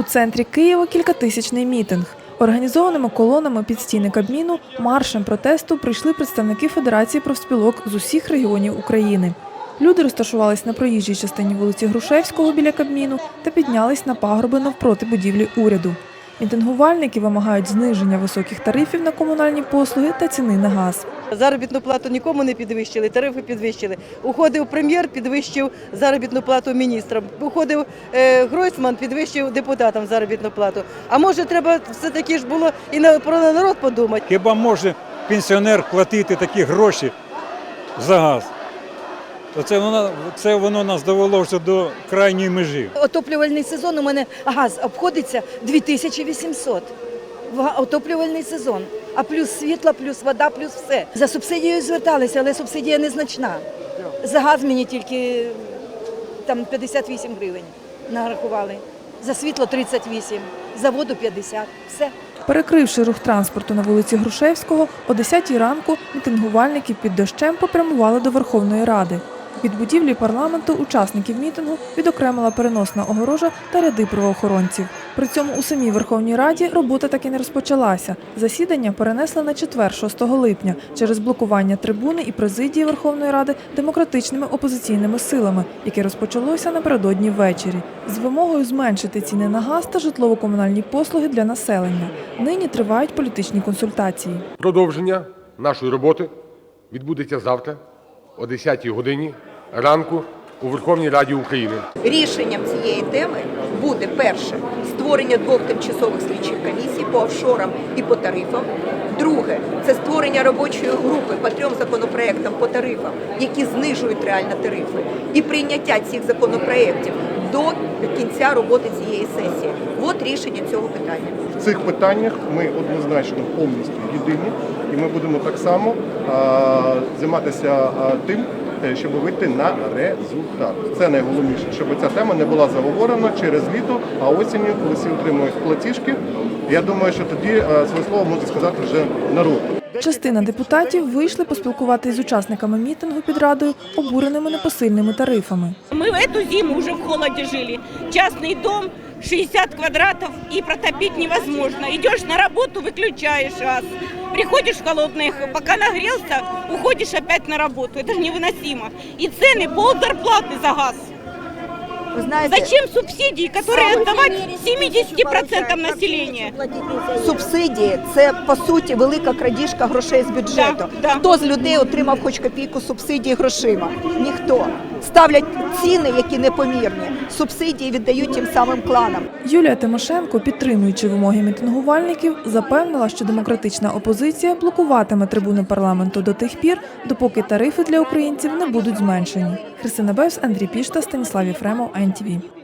У центрі Києва кількатисячний мітинг. Організованими колонами під стіни Кабміну маршем протесту прийшли представники Федерації профспілок з усіх регіонів України. Люди розташувались на проїжджій частині вулиці Грушевського біля Кабміну та піднялись на пагорби навпроти будівлі уряду. Мітингувальники вимагають зниження високих тарифів на комунальні послуги та ціни на газ. Заробітну плату нікому не підвищили, тарифи підвищили. Уходив прем'єр, підвищив заробітну плату міністрам. Уходив е, Гройсман, підвищив депутатам заробітну плату. А може, треба все-таки ж було і на, про народ подумати. Хіба може пенсіонер платити такі гроші за газ? Оце воно, це воно нас довело вже до крайньої межі. Отоплювальний сезон у мене газ обходиться 2800. В Отоплювальний сезон. А плюс світло, плюс вода, плюс все. За субсидією зверталися, але субсидія незначна. За газ мені тільки там 58 гривень нарахували. За світло 38, за воду 50. Все. Перекривши рух транспорту на вулиці Грушевського, о 10 ранку мітингувальники під дощем попрямували до Верховної Ради. Від будівлі парламенту учасників мітингу відокремила переносна огорожа та ряди правоохоронців. При цьому у самій Верховній Раді робота так і не розпочалася. Засідання перенесли на четвер, 6 липня, через блокування трибуни і президії Верховної Ради демократичними опозиційними силами, яке розпочалося напередодні ввечері, з вимогою зменшити ціни на газ та житлово-комунальні послуги для населення. Нині тривають політичні консультації. Продовження нашої роботи відбудеться завтра о 10 годині ранку у Верховній Раді України. Рішенням цієї теми буде перше створення двох тимчасових слідчих комісій по офшорам і по тарифам. Друге це створення робочої групи по трьом законопроектам по тарифам, які знижують реально тарифи, і прийняття цих законопроєктів до кінця роботи цієї сесії. От рішення цього питання. В цих питаннях ми однозначно повністю єдині, і ми будемо так само а, займатися а, тим, е, щоб вийти на результат. Це найголовніше, щоб ця тема не була заговорена через літо, а осінню, коли всі отримують платіжки. Я думаю, що тоді е, своє слово може сказати вже народ. Частина депутатів вийшли поспілкуватися з учасниками мітингу під радою, обуреними непосильними тарифами. Мы в эту зиму уже в холоде жили. Частный дом, 60 квадратов, и протопить невозможно. Идешь на работу, выключаешь газ. Приходишь в холодный, пока нагрелся, уходишь опять на работу. Это же невыносимо. И цены пол зарплаты за газ. Ви знаєте, Зачем субсидии, которые отдавать 70% населения? субсидії це по суті велика крадіжка грошей з бюджету. Да, да. Хто з людей отримав хоч копійку субсидії грошима? Ніхто ставлять ціни, які непомірні. Субсидії віддають тим самим кланам. Юлія Тимошенко, підтримуючи вимоги мітингувальників, запевнила, що демократична опозиція блокуватиме трибуни парламенту до тих пір, допоки тарифи для українців не будуть зменшені. Христина Бевс, Андрій Пішта, Станіслав Єфремов, НТВ.